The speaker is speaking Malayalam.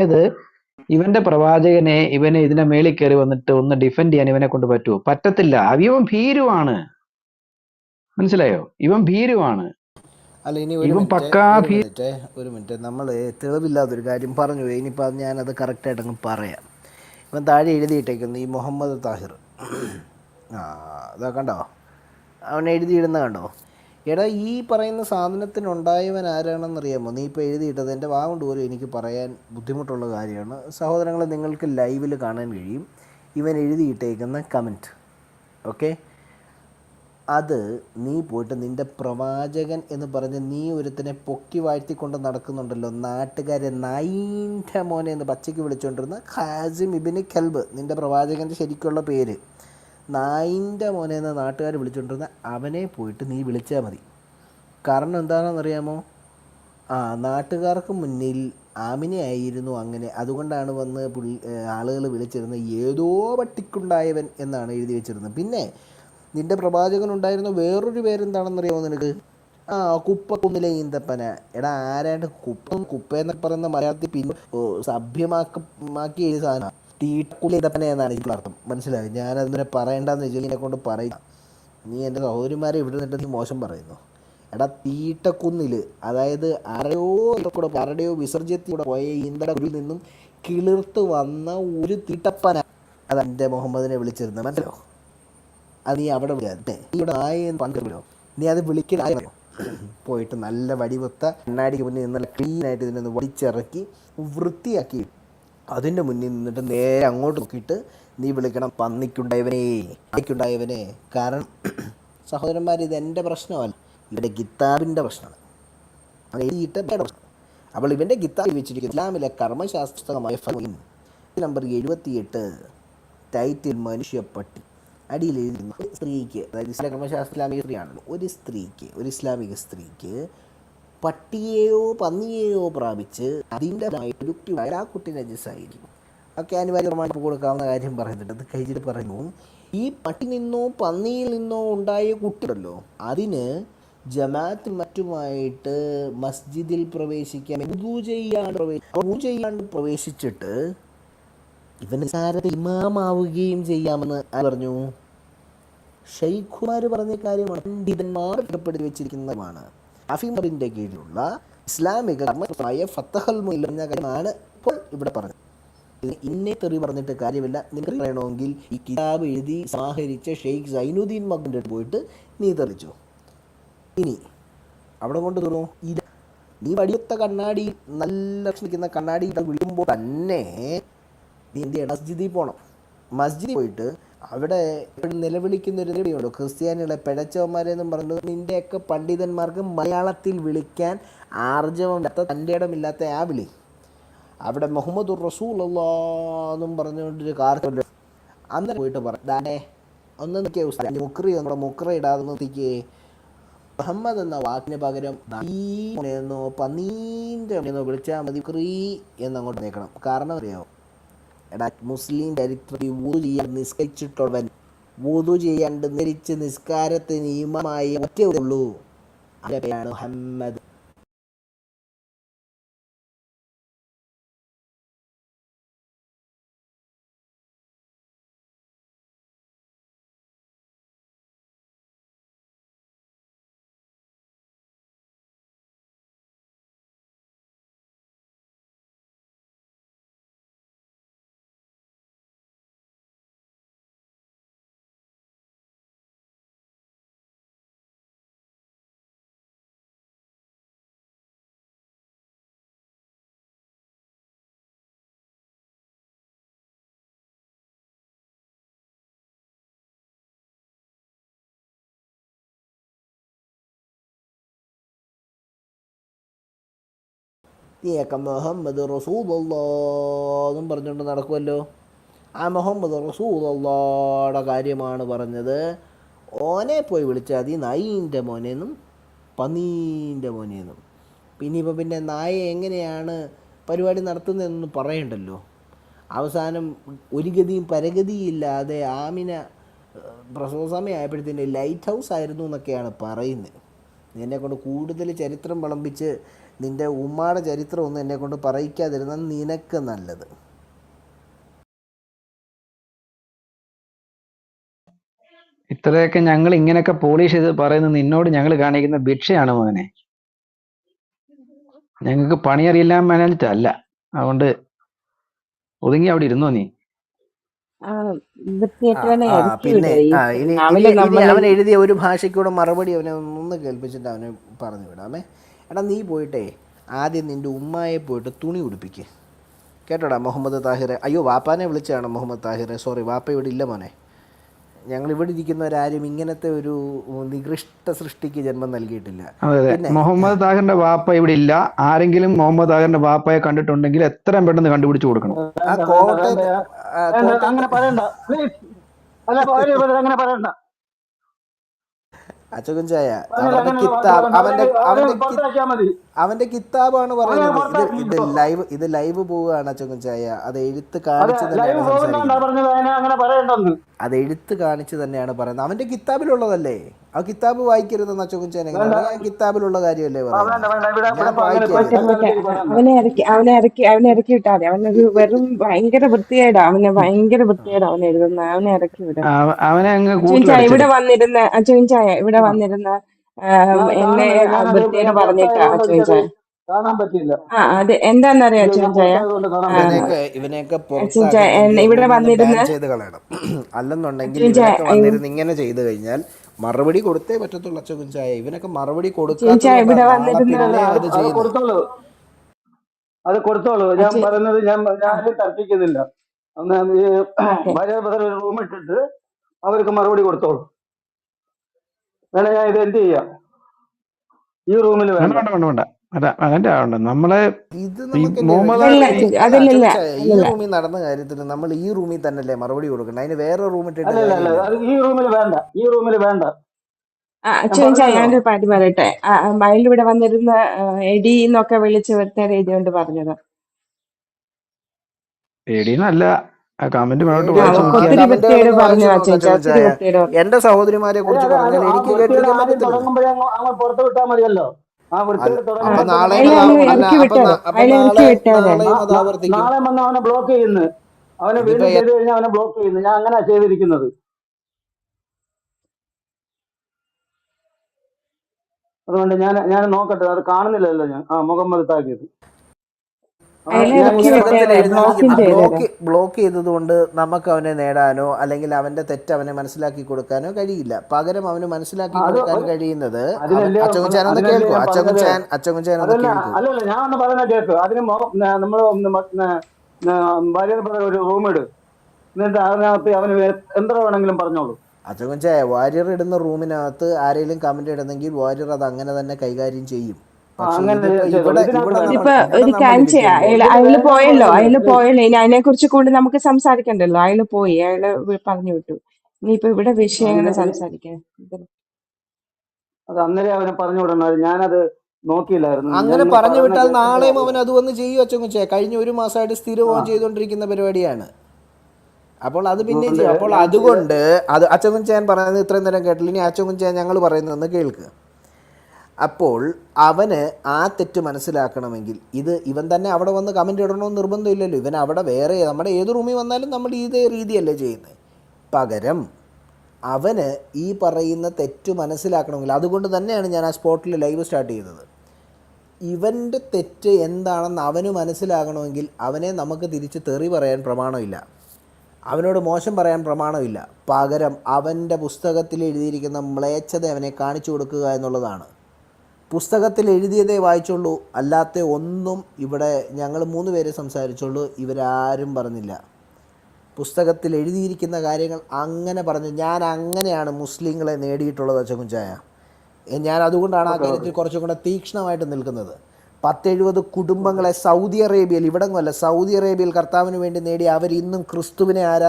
അതായത് ഇവന്റെ പ്രവാചകനെ ഇവനെ ഇതിനെ മേളിൽ കയറി വന്നിട്ട് ഒന്ന് ഡിഫെൻഡ് ചെയ്യാൻ ഇവനെ കൊണ്ട് പറ്റുമോ പറ്റത്തില്ല. ഇവൻ ഭീരുവാണ്. മനസ്സിലായോ? ഇവൻ ഭീരുവാണ്. അല്ല ഇനി ഒരു മിനിറ്റ് ഒരു മിനിറ്റ് നമ്മൾ തെളിവില്ലാത്തൊരു കാര്യം പറഞ്ഞു ഇനിയിപ്പോൾ അത് ഞാനത് കറക്റ്റായിട്ട് അങ്ങ് പറയാം. ഇവൻ താഴെ എഴുതിയിട്ടേക്കുന്നു ഈ മുഹമ്മദ് താഹിർ. ആ അതാ കണ്ടോ? അവൻ എഴുതിയിടുന്ന കണ്ടോ? എടാ ഈ പറയുന്ന സാധനത്തിനുണ്ടായവൻ ആരാണെന്നറിയാമോ നീ ഇപ്പോൾ എഴുതിയിട്ടത് എന്റെ വാ കൊണ്ട് പോലും എനിക്ക് പറയാൻ ബുദ്ധിമുട്ടുള്ള കാര്യമാണ്. സഹോദരങ്ങളെ നിങ്ങൾക്ക് ലൈവിൽ കാണാൻ കഴിയും. ഇവൻ എഴുതിയിട്ടേക്കുന്ന കമന്റ്. ഓക്കെ? അത് നീ പോയിട്ട് നിന്റെ പ്രവാചകൻ എന്ന് പറഞ്ഞ് നീ ഒരുത്തനെ പൊക്കി വാഴ്ത്തിക്കൊണ്ട് നടക്കുന്നുണ്ടല്ലോ. നാട്ടുകാരെ നൈന്റെ മോനെ എന്ന് പച്ചയ്ക്ക് വിളിച്ചുകൊണ്ടിരുന്ന ഖാസിം ഇബിന് കെൽബ് നിന്റെ പ്രവാചകന്റെ ശരിക്കുള്ള പേര്. നായിന്റെ മോനെ എന്ന നാട്ടുകാർ വിളിച്ചുകൊണ്ടിരുന്ന അവനെ പോയിട്ട് നീ വിളിച്ചാൽ മതി. കാരണം എന്താണെന്നറിയാമോ? ആ നാട്ടുകാർക്ക് മുന്നിൽ ആമിനെയായിരുന്നു അങ്ങനെ. അതുകൊണ്ടാണ് വന്ന് പുള്ളി ആളുകൾ വിളിച്ചിരുന്നത് ഏതോ പട്ടിക്കുണ്ടായവൻ എന്നാണ് എഴുതി വെച്ചിരുന്നത്. പിന്നെ നിന്റെ പ്രവാചകൻ ഉണ്ടായിരുന്ന വേറൊരു പേരെന്താണെന്നറിയാമോ നിനക്ക്? ആ കുപ്പക്കുന്നിലെ ഈന്തപ്പന. എടാ ആരാണ്ട് കുപ്പം? കുപ്പ എന്നൊക്കെ പറയുന്ന മലയാളത്തിൽ പിന്നെ സഭ്യമാക്ക സഭ്യമാക്കി എഴുതാനാണ് സാധനം. തീട്ടക്കുള്ളി ഇതപ്പനെ എന്നാണ് ഇതിൽ അർത്ഥം. മനസ്സിലായി? ഞാനതിനെ പറയണ്ടെന്ന് വെച്ചാൽ ഇതിനെ കൊണ്ട് പറയുക നീ എന്റെ സഹോദരിമാരെ ഇവിടെ നിന്നിട്ട് നീ മോശം പറയുന്നു? എടാ തീട്ടക്കുന്നിൽ അതായത് അരയോ കൂടെ ആരുടെയോ വിസർജ്യത്തിലൂടെ പോയ ഈന്തയുടെ കുഴിയിൽ നിന്നും കിളിർത്ത് വന്ന ഒരു തീട്ടപ്പന. അത് എന്റെ മുഹമ്മദിനെ വിളിച്ചിരുന്നത്. മനസ്സിലോ അത് നീ അവിടെ വിളിക്കാതെ നീ നീ അത് വിളിക്കൽ ആയോ പോയിട്ട് നല്ല വടിവത്ത കണ്ണാടിക്ക് മുന്നിൽ നല്ല ക്ലീൻ ഇതിനൊന്ന് വടിച്ചിറക്കി വൃത്തിയാക്കി അതിന്റെ മുന്നിൽ നിന്നിട്ട് നേരെ അങ്ങോട്ട് നോക്കിയിട്ട് നീ വിളിക്കണം പന്നിക്കുണ്ടായവനെ പന്നിക്കുണ്ടായവനെ. കാരണം സഹോദരന്മാർ ഇത് എന്റെ പ്രശ്നമല്ല ഇവിടെ ഗിത്താബിന്റെ പ്രശ്നമാണ്. എഴുതിയിട്ട് പ്രശ്നം. അപ്പോൾ ഇവന്റെ ഗിത്താബ് വെച്ചിരിക്കുന്നത് ഇസ്ലാമിലെ കർമ്മശാസ്ത്രമായ ഫലം നമ്പർ എഴുപത്തിയെട്ട് ടൈറ്റിൽ മനുഷ്യപ്പട്ടി. അടിയിൽ എഴുതിയിരുന്നു സ്ത്രീക്ക് അതായത് ഇസ്ലാം കർമ്മശാസ്ത്ര ഇസ്ലാമിക സ്ത്രീയാണല്ലോ ഒരു സ്ത്രീക്ക് ഒരു ഇസ്ലാമിക സ്ത്രീക്ക് പട്ടിയെയോ പന്നിയെയോ പ്രാപിച്ച് അതിന്റെ ആ കുട്ടി നജസ്സായിരിക്കും ഒക്കെ അനിവാര്യമായിട്ട് കൊടുക്കാവുന്ന കാര്യം പറയുന്നുണ്ട്. അത് കഴിഞ്ഞിട്ട് പറഞ്ഞു ഈ പട്ടി നിന്നോ പന്നിയിൽ നിന്നോ ഉണ്ടായ കുട്ടിയുണ്ടല്ലോ അതിന് ജമാഅത്ത് മറ്റുമായിട്ട് മസ്ജിദിൽ പ്രവേശിക്കാൻ ഉദു ചെയ്യാണ്ട് പ്രവേശിക്കും ചെയ്യാണ്ട് പ്രവേശിച്ചിട്ട് ഇവന് സാരത്തിൽ ഇമാമാവുകയും ചെയ്യാമെന്ന് പറഞ്ഞു? ഷെയ്ഖുമാർ പറഞ്ഞ കാര്യമാണ് പണ്ഡിതന്മാർ ഇടപെടുത്തി അഫിമറിന്റെ കീഴിലുള്ള ഇസ്ലാമിക കർമ്മമായ ഫത്തഹൽ മുയിൽ എന്ന കാര്യമാണ് ഇപ്പോൾ ഇവിടെ പറഞ്ഞത്. ഇത് ഇന്നെ തെറി പറഞ്ഞിട്ട് കാര്യമില്ല. നിങ്ങൾക്ക് പറയണമെങ്കിൽ ഈ കിതാബ് എഴുതി സമാഹരിച്ച ഷെയ്ഖ് സൈനുദ്ദീൻ മകന്റെ പോയിട്ട് നീ തെറിച്ചു? ഇനി അവിടെ കൊണ്ട് തോന്നു ഇത് നീ വടിയത്ത കണ്ണാടി നല്ല നിൽക്കുന്ന കണ്ണാടി വിളിക്കുമ്പോൾ തന്നെ നീ എന്ത് ചെയ്യണം? മസ്ജിദിൽ പോകണം മസ്ജിദിൽ പോയിട്ട് അവിടെ എപ്പോഴും നിലവിളിക്കുന്ന ഒരു നിലവിളിയുണ്ടോ ക്രിസ്ത്യാനികളെ പിഴച്ചവന്മാരെന്നും പറഞ്ഞു നിന്റെയൊക്കെ പണ്ഡിതന്മാർക്ക് മലയാളത്തിൽ വിളിക്കാൻ ആർജവം തന്റെ ഇടമില്ലാത്ത ആ വിളി. അവിടെ മുഹമ്മദ് റസൂൽ എന്നും പറഞ്ഞുകൊണ്ടൊരു കാർക്കുണ്ട് അന്നേരം പോയിട്ട് പറഞ്ഞേ ഒന്ന് നിൽക്കേ മുക്രി നമ്മുടെ മുക്ര ഇടാതെ നിർത്തിക്കേ. മുഹമ്മദ് എന്ന വാക്കിന് പകരം എന്നോ പന്നീന്റെ എന്നോ വിളിച്ചാൽ മതി. ക്രീ എന്നങ്ങോട്ട് നിൽക്കണം കാരണം അറിയാമോ എടാ മുസ്ലിം ചരിത്രത്തിൽ വൂതു ചെയ്യാൻ നിസ്കരിച്ചിട്ടുള്ളവൻ വൂതു ചെയ്യാണ്ട് നിരിച്ച് നിസ്കാരത്തെ നിയമമായി ഒറ്റ ഉള്ളൂ. പേരാണ് മുഹമ്മദ്. നീയൊക്കെ മുഹമ്മദ് റസൂദുള്ളാന്നും പറഞ്ഞുകൊണ്ട് നടക്കുമല്ലോ ആ മുഹമ്മദ് റസൂദുള്ളാടെ കാര്യമാണ് പറഞ്ഞത്. ഓനെ പോയി വിളിച്ചാൽ മതി നായിന്റെ മോനെന്നും പന്നീന്റെ മോനെന്നും. പിന്നെ ഇപ്പോൾ പിന്നെ നായ എങ്ങനെയാണ് പരിപാടി നടത്തുന്നതെന്ന് പറയണ്ടല്ലോ. അവസാനം ഒരു ഗതിയും പരഗതിയില്ലാതെ ആമിന പ്രസവ സമയമായപ്പോഴത്തേന് ലൈറ്റ് ഹൗസ് ആയിരുന്നു എന്നൊക്കെയാണ് പറയുന്നത്. ഇതിനെക്കൊണ്ട് കൂടുതൽ ചരിത്രം വിളമ്പിച്ച് നിന്റെ ഉമ്മയുടെ ചരിത്രം ഒന്നും എന്നെ കൊണ്ട് പറയിക്കാതിരുന്ന നിനക്ക് നല്ലത്. ഇത്രയൊക്കെ ഞങ്ങൾ ഇങ്ങനെയൊക്കെ പോളിഷ് ചെയ്ത് പറയുന്നത് നിന്നോട് ഞങ്ങൾ കാണിക്കുന്ന ഭിക്ഷയാണ് മോനെ? ഞങ്ങൾക്ക് പണിയറിയില്ല മേനല്ല അതുകൊണ്ട് ഒതുങ്ങി അവിടെ ഇരുന്നോ നീ? ആ, വൃത്തികെട്ടവനെ ആ, പിന്നെ അവൻ എഴുതിയ ഒരു ഭാഷയ്ക്കൂടെ മറുപടി അവനെ ഒന്ന് കേൾപ്പിച്ചിട്ട് അവനെ പറഞ്ഞു വിടാമേ എടാ നീ പോയിട്ടേ ആദ്യം നിന്റെ ഉമ്മായെ പോയിട്ട് തുണി ഉടുപ്പിക്ക്. കേട്ടോടാ മുഹമ്മദ് താഹിറെ? അയ്യോ വാപ്പാനെ വിളിച്ചതാണ് മുഹമ്മദ് താഹിറെ. സോറി വാപ്പ ഇവിടെ ഇല്ല മോനെ. ഞങ്ങൾ ഇവിടെ ഇരിക്കുന്നവരാരും ഇങ്ങനത്തെ ഒരു നികൃഷ്ട സൃഷ്ടിക്ക് ജന്മം നൽകിയിട്ടില്ല. മുഹമ്മദ് താഹിറിന്റെ വാപ്പ ഇവിടെ ഇല്ല. ആരെങ്കിലും മുഹമ്മദ് താഹിറിന്റെ വാപ്പയെ കണ്ടിട്ടുണ്ടെങ്കിൽ എത്രയും പെട്ടെന്ന് കണ്ടുപിടിച്ചു കൊടുക്കണം. അങ്ങനെ പറയണ്ട. പ്ലീസ് അല്ല ഭാര്യ അങ്ങനെ പറയണ്ട. അച്ചകുഞ്ചായ അവന്റെ കിതാബ് അവന്റെ അവനെ- അവനെ അവന്റെ അവന്റെ കിതാബാണ് പറയുന്നത്. ഇത് ഇത് ലൈവ് ഇത് ലൈവ് പോവുകയാണ് അച്ചകുഞ്ചായ. അത് എഴുത്ത് കാണിച്ചു തന്നെയാണ് സംസാരിക്കുന്നത്. അത് എഴുത്ത് കാണിച്ചു തന്നെയാണ് പറയുന്നത്. അവന്റെ കിതാബിലുള്ളതല്ലേ? ആ കിതാബ് വായിക്കരുതെന്ന് ചോദിച്ചാൽ കിതാബിലുള്ള കാര്യമല്ലേ. അവനെ ഇറക്കി അവനെ ഇറക്കി അവനെ ഇറക്കി വിട്ടാ മതി. അവനൊരു വെറും ഭയങ്കര വൃത്തികേടാ. അവനെ ഭയങ്കര വൃത്തികേടാ അവനെ എഴുതുന്ന. അവനെ ഇറക്കി വിടാം. അവനെ അങ്ങ് ചായ ഇവിടെ വന്നിരുന്ന അച്ചുവിൻ ചായ ഇവിടെ വന്നിരുന്ന എന്നെ വൃത്തികേട് പറഞ്ഞിട്ടാ ചോദിച്ചാ കാണാൻ പറ്റില്ല ആ അത് എന്താന്നറിയാ ഇത് അച്ചുവിൻ ഞാൻ ചായ പുറത്തായതുകൊണ്ട് കാണാൻ ആ, പറ്റിയില്ല. ഇവനെയൊക്കെ ഇവനെയൊക്കെ പുറത്താക്കി ഇവിടെ വന്നിരുന്ന ചെയ്ത് കളയണം. അല്ലെന്നുണ്ടെങ്കിൽ ഇവനൊക്കെ വന്നിരുന്ന് ഇങ്ങനെ ചെയ്തു കഴിഞ്ഞാൽ മറുപടി കൊടുത്തേ പറ്റത്തുള്ളൂ അച്ചകുഞ്ചായ ഇവനൊക്കെ മറുപടി പിന്നെ അത് കൊടുത്തോളൂ. ഞാൻ പറയുന്നത് ഞാൻ ഞാൻ തർക്കിക്കുന്നില്ല. ഭാര്യ റൂം ഇട്ടിട്ട് അവർക്ക് മറുപടി കൊടുത്തോളൂ. വേണേ ഞാൻ ഇത് എന്ത് ചെയ്യാം? ഈ റൂമിൽ വേണം. വേണ്ട വേണ്ട വേണ്ട. അതിന്റെ ആവണ്ട നമ്മളെ ഇത് ഈ റൂമിൽ നടന്ന കാര്യത്തിന് നമ്മൾ ഈ റൂമിൽ തന്നെയല്ലേ മറുപടി കൊടുക്കണം അതിന് വേറെ റൂം അല്ലല്ല അല്ല കാര്യമില്ല. അത് ഈ റൂമിൽ വേണ്ട ഈ റൂമിൽ വേണ്ട. ഞാനൊരു പാട്ട് പറയട്ടെ. മയിൽ ഇവിടെ വന്നിരുന്ന എഡി എടി എന്നൊക്കെ വിളിച്ച് വരുത്ത രീതി കൊണ്ട് പറഞ്ഞത്. പേടിയെന്നല്ല കമന്റ് എന്റെ സഹോദരിമാരെ കുറിച്ച് പറഞ്ഞാൽ എനിക്ക് കേട്ടിരിക്കാൻ ആദ്യം നാളെ വന്ന് അവനെ ബ്ലോക്ക് ചെയ്യുന്നു. അവനെ വീണ്ടും ചെയ്ത് കഴിഞ്ഞാൽ അവനെ ബ്ലോക്ക് ചെയ്യുന്നു. ഞാൻ അങ്ങനെ ചെയ്തിരിക്കുന്നത്. അതുകൊണ്ട് ഞാൻ ഞാൻ നോക്കട്ടെ. അത് കാണുന്നില്ലല്ലോ ഞാൻ. ആ മുഹമ്മദ് താക്കിയത് ബ്ലോക്കും ബ്ലോക്ക് ചെയ്തതുകൊണ്ട് നമുക്ക് അവനെ നേടാനോ അല്ലെങ്കിൽ അവന്റെ തെറ്റ് അവനെ മനസ്സിലാക്കി കൊടുക്കാനോ കഴിയില്ല. പകരം അവന് മനസ്സിലാക്കി കൊടുക്കാൻ കഴിയുന്നത് അച്ചകുച്ചാനൊന്ന് കേൾക്കും. അച്ചകുച്ചാൻ പറഞ്ഞ- കേൾക്കൂ. അല്ലല്ല ഞാൻ ഒന്ന് പറയുന്ന കേക്ക്. അതിന് നമ്മൾ ഭാര്യ ഒരു റൂം ഇട്. എന്നിട്ട് അതിനകത്ത് അവന് വേ- എന്ത്ര വേണമെങ്കിലും പറഞ്ഞോളൂ. അച്ചകുഞ്ചായ വാര്യർ ഇടുന്ന റൂമിനകത്ത് ആരെങ്കിലും കമന്റ് ഇടുന്നെങ്കിൽ വാര്യർ അത് അങ്ങനെ തന്നെ കൈകാര്യം ചെയ്യും. ഇവിടെ ഒരു കാര്യം ചെയ്യാം. അയാൾ പോയല്ലോ അയാൾ പോയല്ലോ. ഇനി അതിനെ കുറിച്ച് കൂടുതൽ നമുക്ക് സംസാരിക്കണ്ടല്ലോ. അയാൾ പോയി. അയാൾ പറഞ്ഞു വിട്ടു. ഇനിയിപ്പോ ഇവിടെ വിഷയങ്ങൾ സംസാരിക്കാൻ അത് അന്നേരം അവനെ പറഞ്ഞു വിടണം? ഞാനത് നോക്കിയില്ലായിരുന്നു. അങ്ങനെ പറഞ്ഞു വിട്ടാൽ നാളെയും അവൻ അത് വന്ന് ചെയ്യുവോ അച്ചകുഞ്ചായ കഴിഞ്ഞ ഒരു മാസമായിട്ട് സ്ഥിരവും ചെയ്തുകൊണ്ടിരിക്കുന്ന പരിപാടിയാണ്. അപ്പോൾ അത് പിന്നെ അപ്പോൾ അതുകൊണ്ട് അത് അച്ചകുഞ്ചാൻ പറയുന്നത് ഇത്രയും നേരം കേട്ടില്ല. ഇനി അച്ചകുഞ്ചാൻ ഞങ്ങൾ പറയുന്നതെന്ന് കേൾക്കുക അപ്പോൾ അവന് ആ തെറ്റ് മനസ്സിലാക്കണമെങ്കിൽ ഇത് ഇവൻ തന്നെ അവിടെ വന്ന് കമന്റ് ഇടണമെന്ന് നിർബന്ധമില്ലല്ലോ. ഇവൻ അവിടെ വേറെ നമ്മുടെ ഏത് റൂമിൽ വന്നാലും നമ്മൾ ഇതേ രീതിയല്ലേ ചെയ്യുന്നത് പകരം അവന് ഈ പറയുന്ന തെറ്റ് മനസ്സിലാക്കണമെങ്കിൽ അതുകൊണ്ട് തന്നെയാണ് ഞാൻ ആ സ്പോട്ടിൽ ലൈവ് സ്റ്റാർട്ട് ചെയ്തത്. ഇവന്റെ തെറ്റ് എന്താണെന്ന് അവന് മനസ്സിലാകണമെങ്കിൽ അവനെ നമുക്ക് തിരിച്ച് തെറി പറയാൻ പ്രമാണമില്ല. അവനോട് മോശം പറയാൻ പ്രമാണമില്ല. പകരം അവന്റെ പുസ്തകത്തിൽ എഴുതിയിരിക്കുന്ന മ്ലേച്ഛത അവനെ കാണിച്ചു കൊടുക്കുക എന്നുള്ളതാണ്. പുസ്തകത്തിൽ എഴുതിയതേ വായിച്ചുള്ളൂ. അല്ലാത്ത ഒന്നും ഇവിടെ ഞങ്ങൾ മൂന്ന് പേരെ സംസാരിച്ചുള്ളൂ. ഇവരാരും പറഞ്ഞില്ല. പുസ്തകത്തിൽ എഴുതിയിരിക്കുന്ന കാര്യങ്ങൾ അങ്ങനെ പറഞ്ഞു. ഞാൻ അങ്ങനെയാണ് മുസ്ലിങ്ങളെ നേടിയിട്ടുള്ളത് അച്ചകുഞ്ചായ ഞാൻ അതുകൊണ്ടാണ് ആ കാര്യത്തിൽ കുറച്ചും കൂടെ തീക്ഷ്ണമായിട്ട് നിൽക്കുന്നത്. പത്തെഴുപത് കുടുംബങ്ങളെ സൗദി അറേബ്യയിൽ ഇവിടങ്ങല്ല സൗദി അറേബ്യയിൽ കർത്താവിന് വേണ്ടി നേടി അവർ ഇന്നും ക്രിസ്തുവിനെ ആരാ